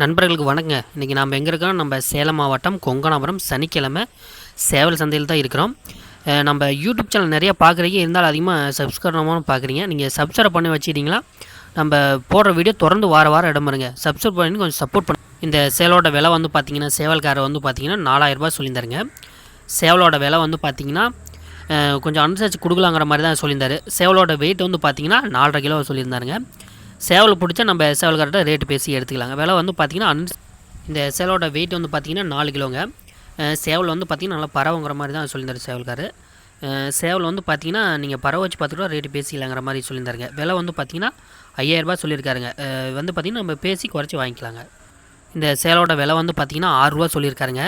நண்பர்களுக்கு வணக்கங்க. இன்றைக்கி நாம் எங்கே இருக்கோம் நம்ம சேலம் மாவட்டம் கொங்கனாபுரம் சனிக்கிழமை சேவல் சந்தையில் தான் இருக்கிறோம். நம்ம யூடியூப் சேனல் நிறையா பார்க்குறீங்க இருந்தாலும் அதிகமாக சப்ஸ்கிரைப் பார்க்குறீங்க நீங்கள் சப்ஸ்கிரைப் பண்ணி வச்சுட்டிங்களா நம்ம போடுற வீடியோ தொடர்ந்து வார வாரம் இடம் வருங்க. சப்ஸ்கிரைப் பண்ணி கொஞ்சம் சப்போர்ட் பண்ணு. இந்த சேவலோட விலை வந்து பார்த்தீங்கன்னா சேவல்காரை வந்து பார்த்தீங்கன்னா நாலாயிரரூபா சொல்லியிருந்தாருங்க. சேவலோட விலை வந்து பார்த்தீங்கன்னா கொஞ்சம் அனுசரித்து கொடுக்கலாங்கிற மாதிரி தான் சொல்லியிருந்தார். சேவலோட வெயிட் வந்து பார்த்தீங்கன்னா நாலரை கிலோ சொல்லியிருந்தாருங்க. சேவல் பிடிச்சா நம்ம சேவல்கார்ட்ட ரேட்டு பேசி எடுத்துக்கலாங்க. விலை வந்து பார்த்தீங்கன்னா அன் இந்த சேவலோட வெயிட் வந்து பார்த்தீங்கன்னா நாலு கிலோங்க. சேவல் வந்து பார்த்தீங்கன்னா நல்லா பறவைங்கிற மாதிரி தான் சொல்லியிருந்தார் சேவல்கார். சேவல் வந்து பார்த்திங்கன்னா நீங்கள் பறவை வச்சு பார்த்து கூட ரேட்டு பேசிக்கலாங்கிற மாதிரி சொல்லியிருந்தாருங்க. விலை வந்து பார்த்தீங்கன்னா ஐயாயிரரூபா சொல்லியிருக்காருங்க. வந்து பார்த்தீங்கன்னா நம்ம பேசி குறைச்சி வாங்கிக்கலாங்க. இந்த சேலோட விலை வந்து பார்த்தீங்கன்னா ஆறுரூவா சொல்லியிருக்காருங்க.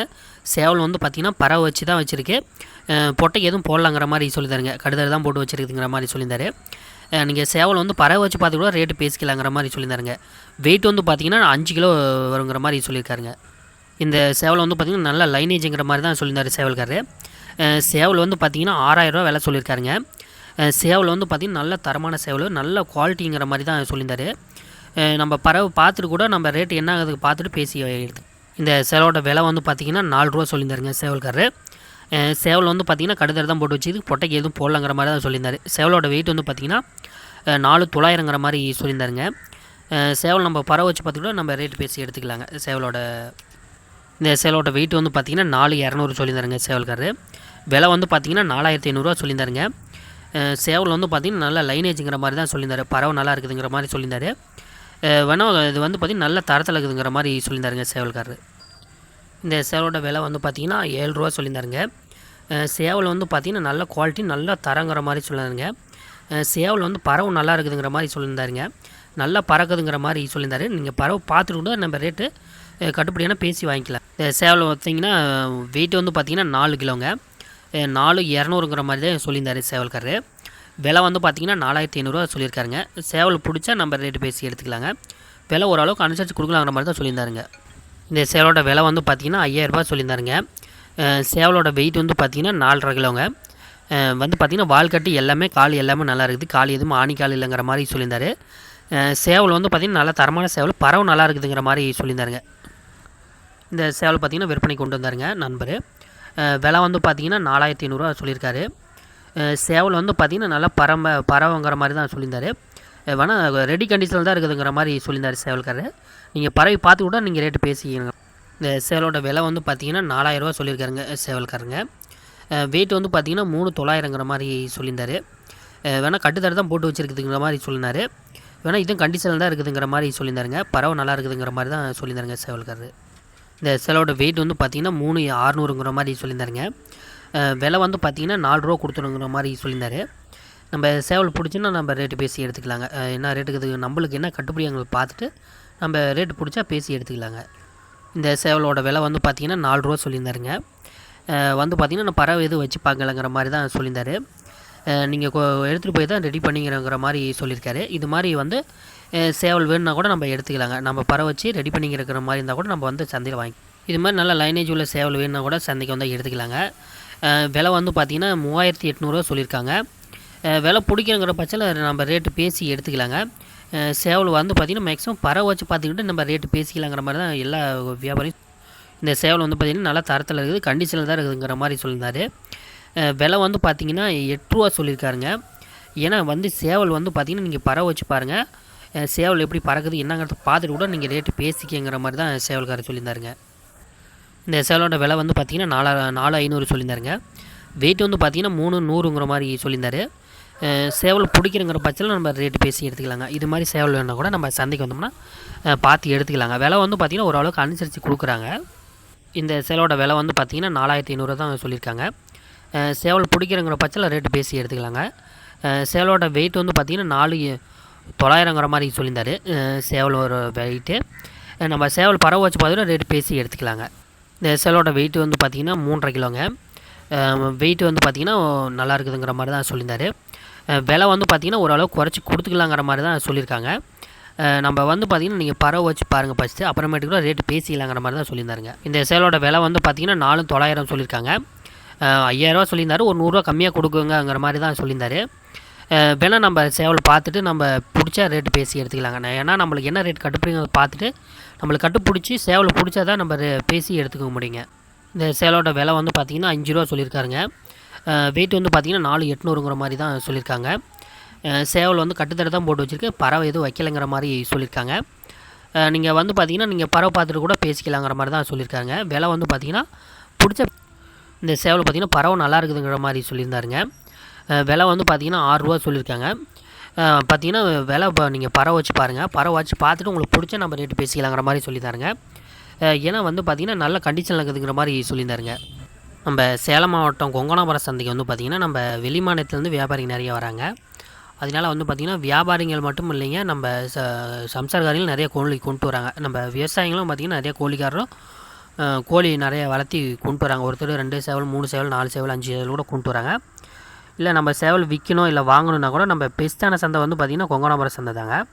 சேவல் வந்து பார்த்தீங்கன்னா பறவை வச்சு தான் வச்சுருக்கு. பொட்டை எதுவும் போடலாங்கிற மாதிரி சொல்லியிருந்தாருங்க. கடுதல் தான் போட்டு வச்சுருக்குதுங்கிற மாதிரி சொல்லியிருந்தாரு. நீங்கள் சேவல் வந்து பறவை வச்சு பார்த்து கூட ரேட்டு பேசிக்கலாங்கிற மாதிரி சொல்லியிருந்தாருங்க. வெயிட் வந்து பார்த்தீங்கன்னா அஞ்சு கிலோ வருங்கிற மாதிரி சொல்லியிருக்காருங்க. இந்த சேவல் வந்து பார்த்திங்கன்னா நல்ல லைனேஜுங்கிற மாதிரி தான் சொல்லியிருந்தாரு சேவல்காரர். சேவல் வந்து பார்த்தீங்கன்னா ஆறாயிரரூவா விலை சொல்லியிருக்காருங்க. சேவல் வந்து பார்த்திங்கன்னா நல்ல தரமான சேவல் நல்ல குவாலிட்டிங்கிற மாதிரி தான் சொல்லியிருந்தாரு. நம்ம பறவை பார்த்துட்டு கூட நம்ம ரேட்டு என்ன ஆகுதுக்கு பார்த்துட்டு பேசி எடுத்து இந்த சேவலோட விலை வந்து பார்த்திங்கன்னா நாலு ரூபா சொல்லியிருந்தாருங்க சேவல்காரரு. சேவல் வந்து பார்த்திங்கன்னா கடுதல் தான் போட்டு வச்சுது. பொட்டைக்கு எதுவும் போடலங்கிற மாதிரி தான் சொல்லியிருந்தாரு. சேவலோட வெயிட் வந்து பார்த்திங்கன்னா நாலு தொள்ளாயிரங்கிற மாதிரி சொல்லியிருந்தாருங்க. சேவல் நம்ம பறவை வச்சு பார்த்துக்கிட்டோம் நம்ம ரேட்டு பேசி எடுத்துக்கலாங்க. சேவலோட இந்த சேவலோட வெயிட் வந்து பார்த்திங்கன்னா நாலு இரநூறு சொல்லியிருந்தாருங்க சேவல்காரரு. விலை வந்து பார்த்திங்கன்னா நாலாயிரத்தி ஐநூறுரூவா சொல்லியிருந்தாருங்க. சேவல் வந்து பார்த்திங்கன்னா நல்லா லைனேஜுங்கிற மாதிரி தான் சொல்லியிருந்தாரு. பறவை நல்லா இருக்குதுங்கிற மாதிரி சொல்லியிருந்தாரு. வேணால் இது வந்து பார்த்திங்கன்னா நல்ல தரத்தில் இருக்குதுங்கிற மாதிரி சொல்லியிருந்தாருங்க சேவல்காரர். இந்த சேவலோட விலை வந்து பார்த்திங்கன்னா ஏழு ரூபா சொல்லியிருந்தாருங்க. சேவல் வந்து பார்த்திங்கன்னா நல்ல குவாலிட்டி நல்ல தரங்கிற மாதிரி சொல்லியிருந்தாருங்க. சேவல் வந்து பறவை நல்லா இருக்குதுங்கிற மாதிரி சொல்லியிருந்தாருங்க. நல்லா பறக்குதுங்கிற மாதிரி சொல்லியிருந்தாரு. நீங்கள் பறவை பார்த்துட்டு கூட நம்ம ரேட்டு கட்டுப்படியான பேசி வாங்கிக்கலாம். சேவல் பார்த்திங்கன்னா வெயிட் வந்து பார்த்திங்கன்னா நாலு கிலோங்க. நாலு இரநூறுங்கிற மாதிரி தான் சொல்லியிருந்தாரு சேவல்காரரு. விலை வந்து பார்த்திங்கன்னா நாலாயிரத்தி ஐநூறுரூவா சொல்லியிருக்காருங்க. சேவல் பிடிச்சா நம்ம ரேட்டு பேசி எடுத்துக்கலாங்க. விலை ஓரளவுக்கு அனுசரித்து கொடுக்கலாங்கிற மாதிரி தான் சொல்லியிருந்தாருங்க. இந்த சேவலோட விலை வந்து பார்த்திங்கன்னா ஐயாயிரரூபா சொல்லியிருந்தாருங்க. சேவலோட வெயிட் வந்து பார்த்திங்கன்னா நாலரை கிலோங்க. வந்து பார்த்திங்கன்னா வால் கட்டி எல்லாமே கால் எல்லாமே நல்லா இருக்குது. கால் எதுவும் ஆணி கால் இல்லைங்கிற மாதிரி சொல்லியிருந்தாரு. சேவல் வந்து பார்த்திங்கன்னா நல்ல தரமான சேவல். பறவை நல்லா இருக்குதுங்கிற மாதிரி சொல்லியிருந்தாருங்க. இந்த சேவல் பார்த்திங்கன்னா விற்பனை கொண்டு வந்தாருங்க நண்பர். விலை வந்து பார்த்திங்கன்னா நாலாயிரத்தி ஐநூறுரூவா சொல்லியிருக்காரு. சேவல் வந்து பார்த்திங்கன்னா நல்லா பறம்ப பறவைங்கிற மாதிரி தான் சொல்லியிருந்தார். வேணால் ரெடி கண்டிஷனில் தான் இருக்குதுங்கிற மாதிரி சொல்லியிருந்தார் சேவல்காரர். நீங்கள் பறவை பார்த்து கூட நீங்கள் ரேட்டு பேசிக்கங்க. இந்த சேவலோட விலை வந்து பார்த்திங்கன்னா நாலாயிரரூவா சொல்லியிருக்காருங்க சேவல்காரங்க வெயிட் வந்து பார்த்திங்கன்னா மூணு தொள்ளாயிரங்கிற மாதிரி சொல்லியிருந்தார். வேணால் வேணா கட்டுத்தர தான் போட்டு வச்சுருக்குதுங்கிற மாதிரி சொல்லினாரு. வேணால் இதுவும் கண்டிஷனில் தான் இருக்குதுங்கிற மாதிரி சொல்லியிருந்தாருங்க. பறவை நல்லா இருக்குதுங்கிற மாதிரி தான் சொல்லியிருந்தாருங்க சேவல்காரர். இந்த சேலோட வெயிட் வந்து பார்த்திங்கன்னா மூணு ஆறுநூறுங்கிற மாதிரி சொல்லியிருந்தாருங்க. விலை வந்து பார்த்திங்கன்னா நாலு ரூபா கொடுத்துருங்கிற மாதிரி சொல்லியிருந்தார். நம்ம சேவல் பிடிச்சின்னா நம்ம ரேட்டு பேசி எடுத்துக்கலாங்க. என்ன ரேட்டுக்கு இது நம்மளுக்கு என்ன கட்டுப்படி எங்களுக்கு பார்த்துட்டு நம்ம ரேட்டு பிடிச்சா பேசி எடுத்துக்கலாங்க. இந்த சேவலோட விலை வந்து பார்த்திங்கன்னா நாலு ரூபா சொல்லியிருந்தாருங்க. வந்து பார்த்திங்கன்னா நான் பறவை எதுவும் வச்சு பார்க்கலங்கிற மாதிரி தான் சொல்லியிருந்தார். நீங்கள் எடுத்துகிட்டு போய் தான் ரெடி பண்ணிங்கிறங்கிற மாதிரி சொல்லியிருக்காரு. இது மாதிரி வந்து சேவல் வேணும்னா கூட நம்ம எடுத்துக்கலாங்க. நம்ம பறவை வச்சு ரெடி பண்ணிங்கிறக்கிற மாதிரி இருந்தால் கூட நம்ம வந்து சந்தையில் வாங்கி இது மாதிரி நல்ல லைனேஜ் உள்ள சேவல் வேணும்னா கூட சந்தைக்கு வந்து எடுத்துக்கலாங்க. விலை வந்து பார்த்திங்கன்னா மூவாயிரத்தி எட்நூறுவா சொல்லியிருக்காங்க. விலை பிடிக்கிறங்கிற பட்சத்தில் நம்ம ரேட்டு பேசி எடுத்துக்கலாங்க. சேவல் வந்து பார்த்திங்கன்னா மேக்ஸிமம் பறவை வச்சு பார்த்துக்கிட்டு நம்ம ரேட்டு பேசிக்கலாங்கிற மாதிரி தான் எல்லா வியாபாரியும் இந்த சேவல் வந்து பார்த்திங்கன்னா நல்லா தரத்தில் இருக்குது கண்டிஷனில் தான் இருக்குதுங்கிற மாதிரி சொல்லியிருந்தாரு. விலை வந்து பார்த்திங்கன்னா எட்ரூவா சொல்லியிருக்காருங்க. ஏன்னா வந்து சேவல் வந்து பார்த்திங்கன்னா நீங்கள் பறவை வச்சு பாருங்கள் சேவல் எப்படி பறக்குது என்னங்கிறத பார்த்துட்டு கூட நீங்கள் ரேட்டு பேசிக்கங்கிற மாதிரி தான் சேவல்காரர் சொல்லியிருந்தாருங்க. இந்த சேலோட விலை வந்து பார்த்திங்கன்னா நாலு நாலு ஐநூறு சொல்லியிருந்தாருங்க. வெயிட் வந்து பார்த்திங்கன்னா மூணு நூறுங்கிற மாதிரி சொல்லியிருந்தாரு. சேவல் பிடிக்கிறங்கிற பட்சத்தில் நம்ம ரேட்டு பேசி எடுத்துக்கலாங்க. இது மாதிரி சேவல் வேணுன்னா கூட நம்ம சந்தைக்கு வந்தோம்னா பார்த்து எடுத்துக்கலாங்க. விலை வந்து பார்த்திங்கன்னா ஓரளவுக்கு அனுசரித்து கொடுக்குறாங்க. இந்த சேவலோட விலை வந்து பார்த்திங்கன்னா நாலாயிரத்தி ஐநூறு தான் சொல்லியிருக்காங்க. சேவல் பிடிக்கிறங்கிற பட்சத்தில் ரேட்டு பேசி எடுத்துக்கலாங்க. சேவலோட வெயிட் வந்து பார்த்திங்கன்னா நாலு தொள்ளாயிரங்கிற மாதிரி சொல்லியிருந்தாரு. சேவல் ஒரு வெயிட்டு நம்ம சேவல் பறவை வச்சு பார்த்தீங்கன்னா ரேட்டு பேசி எடுத்துக்கலாங்க. இந்த சேவலோட வெயிட் வந்து பார்த்திங்கன்னா மூன்றரை கிலோங்க. வெயிட் வந்து பார்த்திங்கன்னா நல்லா இருக்குதுங்கிற மாதிரி தான் சொல்லியிருந்தாரு. விலை வந்து பார்த்திங்கன்னா ஓரளவு குறைச்சி கொடுத்துக்கலாங்கிற மாதிரி தான் சொல்லியிருக்காங்க. நம்ம வந்து பார்த்திங்கன்னா நீங்கள் பறவை வச்சு பாருங்கள் ஃபஸ்ட்டு அப்புறமேட்டு கூட ரேட்டு பேசிக்கலாங்கிற மாதிரி தான் சொல்லியிருந்தாருங்க. இந்த சேலோட விலை வந்து பார்த்திங்கன்னா நாலு தொள்ளாயிரம் சொல்லியிருக்காங்க. ஐயாயிரரூவா சொல்லியிருந்தாரு. ஒரு நூறுரூவா கம்மியாக கொடுக்குங்கிற மாதிரி தான் சொல்லியிருந்தாரு. வேணால் நம்ம சேவல் பார்த்துட்டு நம்ம பிடிச்ச ரேட்டு பேசி எடுத்துக்கலாங்க ஏன்னா நம்மளுக்கு என்ன ரேட் கட்டுப்படிங்கிறத பார்த்துட்டு நம்மளுக்கு கட்டுப்பிடிச்சி சேவல் சேவலை பிடிச்சா தான் நம்ம பேசி எடுத்துக்க முடியுங்க. இந்த சேவலோட விலை வந்து பார்த்திங்கன்னா அஞ்சு ரூபா சொல்லியிருக்காருங்க. வெயிட் வந்து பார்த்திங்கன்னா நாலு எட்நூறுங்கிற மாதிரி தான் சொல்லியிருக்காங்க. சேவல் வந்து கட்டுத்தடை தான் போட்டு வச்சுருக்கு. பறவை எதுவும் வைக்கலைங்கிற மாதிரி சொல்லியிருக்காங்க. நீங்கள் வந்து பார்த்தீங்கன்னா நீங்கள் பறவை பார்த்துட்டு கூட பேசிக்கலாங்கிற மாதிரி தான் சொல்லியிருக்காங்க. விலை வந்து பார்த்தீங்கன்னா பிடிச்ச இந்த சேவல் பார்த்தீங்கன்னா பறவை நல்லா இருக்குதுங்கிற மாதிரி சொல்லியிருந்தாருங்க. விலை வந்து பார்த்தீங்கன்னா ஆறுரூவா சொல்லியிருக்காங்க. பார்த்திங்கன்னா பார்த்தீங்கன்னா விலை இப்போ நீங்கள் பறவை வச்சு பாருங்கள் பறவை வச்சு பார்த்துட்டு உங்களுக்கு பிடிச்ச நம்ம ரேட்டு பேசிக்கலாங்கிற மாதிரி சொல்லியிருந்தாருங்க ஏன்னா வந்து பார்த்தீங்கன்னா நல்ல கண்டிஷனில் இருக்குதுங்கிற மாதிரி சொல்லியிருந்தாருங்க நம்ம சேலம் மாவட்டம் கொங்கனாபுரம் சந்தைக்கு வந்து பார்த்திங்கன்னா நம்ம வெளி மாநிலத்துலேருந்து வியாபாரிங்க நிறைய வராங்க. அதனால வந்து பார்த்திங்கன்னா வியாபாரிகள் மட்டும் இல்லைங்க நம்ம ச சம்சாரக்காரிகள் நிறைய கோழி கொண்டு வராங்க. நம்ம விவசாயிகளும் பார்த்திங்கன்னா நிறைய கோழிக்காரரும் கோழி நிறைய வளர்த்தி கொண்டு வராங்க. ஒருத்தர் ரெண்டு சேவல் மூணு சேவல் நாலு சேவல் அஞ்சு சேவல் கூட கொண்டு வராங்க. இல்லை நம்ம சேவல் விற்கணும் இல்லை வாங்கணுன்னா கூட நம்ம பெஸ்ட்டான சந்தை வந்து பார்த்திங்கன்னா கொங்கனாபுரம் சந்தை தாங்க.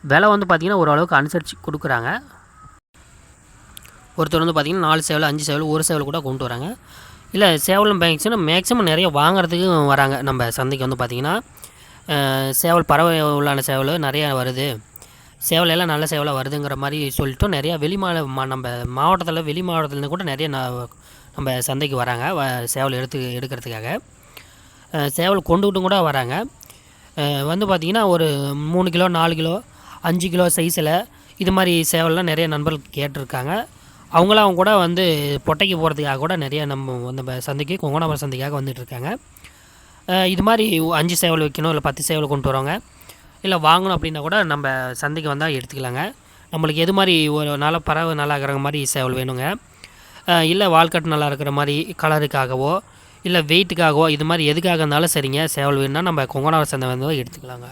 விலை வந்து பார்த்திங்கன்னா ஓரளவுக்கு அனுசரித்து கொடுக்குறாங்க. ஒருத்தர் வந்து பார்த்திங்கன்னா நாலு சேவல் அஞ்சு சேவல் ஒரு சேவல் கூட கொண்டு வராங்க. இல்லை சேவலும் மேக்ஸிமம் மேக்ஸிமம் நிறைய வாங்குறதுக்கும் வராங்க. நம்ம சந்தைக்கு வந்து பார்த்திங்கன்னா சேவல் பறவை உள்ளான சேவல் நிறையா வருது. சேவல் எல்லாம் நல்ல சேவலாக வருதுங்கிற மாதிரி சொல்லிட்டு நிறையா வெளி மாநில நம்ம மாவட்டத்தில் வெளி மாவட்டத்துலேருந்து கூட நிறைய ந- நம்ம சந்தைக்கு வராங்க வ- சேவல் எடுத்து எடுக்கிறதுக்காக. சேவல் கொண்டுகிட்டும் கூட வராங்க. வந்து பார்த்திங்கன்னா ஒரு மூணு கிலோ நாலு கிலோ அஞ்சு கிலோ சைஸில் இது மாதிரி சேவல்லாம் நிறைய நண்பர்கள் கேட்டிருக்காங்க. அவங்களாம் அவங்க கூட வந்து பொட்டைக்கு போகிறதுக்காக கூட நிறைய நம்ம நம்ம சந்தைக்கு கொங்கனாபுரம் சந்தைக்காக வந்துட்டுருக்காங்க. இது மாதிரி அஞ்சு சேவல் வைக்கணும் இல்லை பத்து சேவல் கொண்டு வரோங்க இல்லை வாங்கணும் அப்படின்னா கூட நம்ம சந்தைக்கு வந்தால் எடுத்துக்கலாங்க. நம்மளுக்கு எது மாதிரி ஒரு நல்ல பறவை நல்லா இருக்கிற மாதிரி சேவல் வேணுங்க. இல்லை வால்கட்டு நல்லா இருக்கிற மாதிரி கலருக்காகவோ இல்லை வெயிட்டுக்காகவோ இது மாதிரி எதுக்காக இருந்தாலும் சரிங்க. சேவல் வேணும்னா நம்ம கொங்கனாபுரம் சந்தை வந்து எடுத்துக்கலாங்க.